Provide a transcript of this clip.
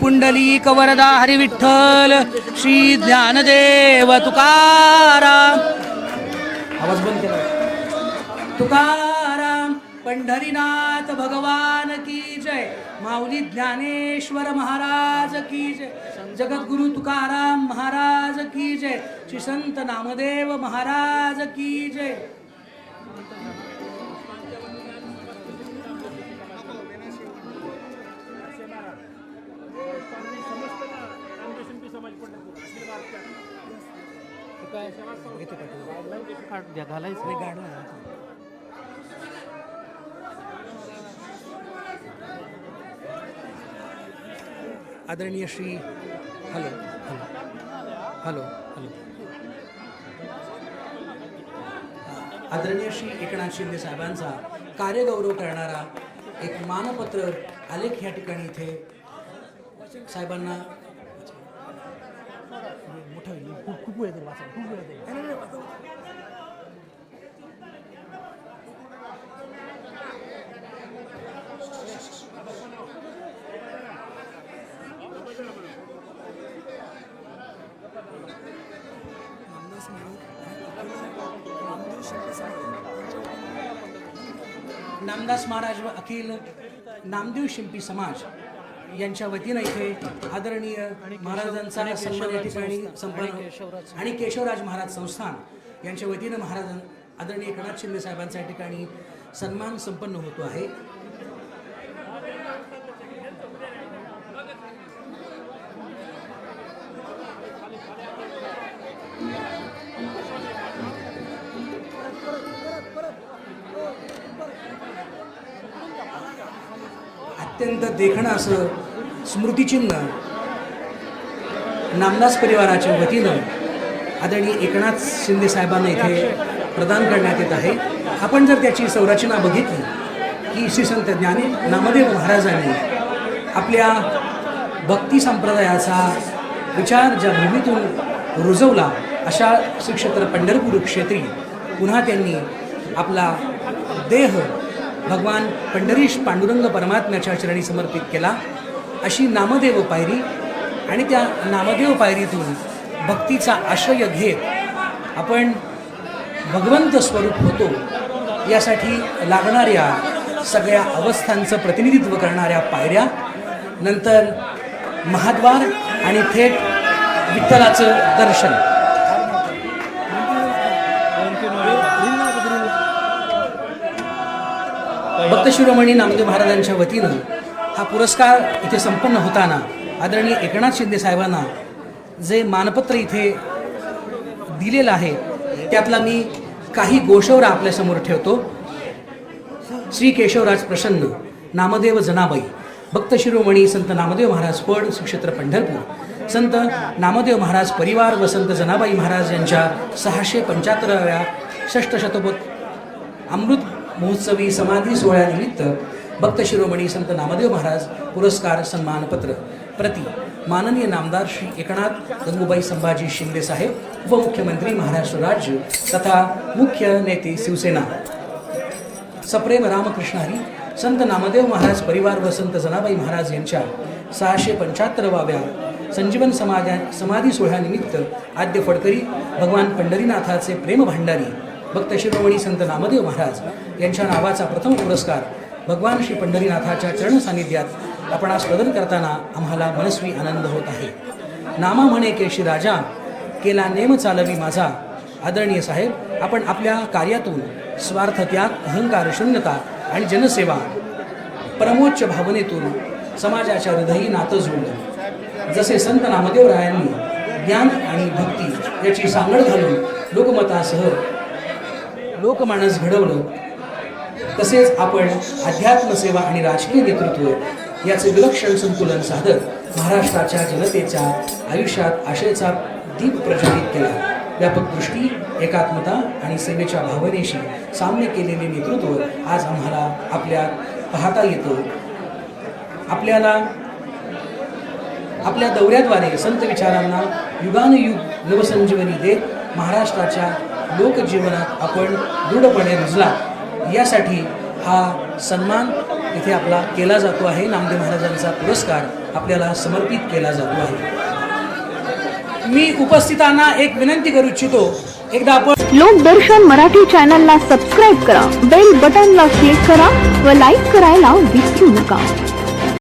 पुंडलिक. वरदा हरिविठ्ठल श्री ज्ञानदेव तुकाराम. आवाज बंद केला. तुकाराम पंढरीनाथ भगवान की जय. माऊली ज्ञानेश्वर महाराज की जय. जगद्गुरु तुकाराम महाराज की जय. श्री संत नामदेव महाराज की जय. आदरणीय Shri hello hello hello hello. आदरणीय श्री एकनाथ शिंदे साहेबांचा कार्यगौरव करणारा एक मानपत्र आलेख या ठिकाणी इथे साहेबांना मोठा. खूप खूप वेळ खूप वेळ. नामदास महाराज व अखिल नामदेव शिंपी समाज यांच्या वतीनं इथे आदरणीय महाराजांचा सन्मान या ठिकाणी संपन्न आणि केशवराज महाराज संस्थान यांच्या वतीनं महाराज आदरणीय एकनाथ शिंदे साहेबांचा या ठिकाणी सन्मान संपन्न होतो आहे. अत्यंत देखणं असं स्मृतिचिन्ह नामदास परिवाराच्या वतीनं आदरणीय एकनाथ शिंदे साहेबांना इथे प्रदान करण्यात येत आहे. आपण जर त्याची संरचना बघितली की श्री संत ज्ञानी नामदेव महाराजांनी आपल्या भक्ती संप्रदायाचा विचार ज्या भूमीतून रुजवला अशा श्री क्षेत्र पंढरपूर क्षेत्री पुन्हा त्यांनी आपला देह भगवान पंढरीश पांडुरंग परमात्म्याच्या चरणी समर्पित केला. अशी नामदेव पायरी आणि त्या नामदेव पायरीतून भक्तीचा आश्रय घेत आपण भगवंत स्वरूप होतो यासाठी लागणाऱ्या सगळ्या अवस्थांचं प्रतिनिधित्व करणाऱ्या पायऱ्या नंतर महाद्वार आणि थेट विठ्ठलाचं दर्शन. शिरोमणी नामदेव महाराजांच्या वतीनं हा पुरस्कार इथे संपन्न होताना आदरणीय एकनाथ शिंदे साहेबांना जे मानपत्र इथे दिलेलं आहे त्यातला मी काही गोषवरा आपल्यासमोर ठेवतो. श्री केशवराज प्रसन्न नामदेव जनाबाई भक्त शिरोमणी संत नामदेव महाराज पड सुक्षेत्र पंढरपूर संत नामदेव महाराज परिवार व संत जनाबाई महाराज यांच्या सहाशे पंच्याहत्तराव्या षष्टशतकोत अमृत महोत्सवी समाधी सोहळ्यानिमित्त भक्त शिरोमणी संत नामदेव महाराज पुरस्कार सन्मानपत्र प्रति माननीय नामदार श्री एकनाथ गंगूबाई संभाजी शिंदे साहेब उपमुख्यमंत्री महाराष्ट्र राज्य तथा मुख्य नेते शिवसेना. सप्रेम रामकृष्ण हरी संत नामदेव महाराज परिवार व संत जनाबाई महाराज यांच्या सहाशे पंच्याहत्तरवाव्या संजीवन समाजा समाधी सोहळ्यानिमित्त आद्य फडकरी भगवान पंढरीनाथाचे प्रेम भांडारी भक्त शिरोमणी संत नामदेव महाराज यांच्या नावाचा प्रथम पुरस्कार भगवान श्री पंढरीनाथाच्या चरण सानिध्यात आपणास प्रदान करताना आम्हाला मनस्वी आनंद होत आहे. नामा म्हणे केशी राजा केला नेम चालवी माझा. आदरणीय साहेब आपण आपल्या कार्यातून स्वार्थ त्याग अहंकार शून्यता आणि जनसेवा परमोच्च भावनेतून समाजाच्या हृदयी नातं जोडलं जसे संत नामदेवरायांनी ज्ञान आणि भक्ती याची सांगड घालून लोकमतासह लोकमानस घडवलं तसेच आपण अध्यात्मसेवा आणि राजकीय नेतृत्व याचे विलक्षण संतुलन साधत महाराष्ट्राच्या जनतेच्या आयुष्यात आशयचा दीप प्रज्वलित केला. व्यापक दृष्टी एकात्मता आणि सेवेच्या भावनेशी साम्य केलेले नेतृत्व आज आम्हाला आपल्या पाहता येतं. आपल्याला आपल्या दौऱ्याद्वारे संत विचारांना युगानुयुग नवसंजीवनी देत महाराष्ट्राच्या लोकजीवनात आपण दृढपणे रुजला यासाठी हा सन्मान इथे आपला केला जातो आहे. नामदेव महाराजांचा पुरस्कार आपल्याला समर्पित केला जातो आहे. मी उपस्थितांना एक विनंती करू इच्छितो एकदा आपण लोकदर्शन मराठी चॅनलला सबस्क्राईब करा बेल बटनला क्लिक करा व लाईक करायला विसरू नका.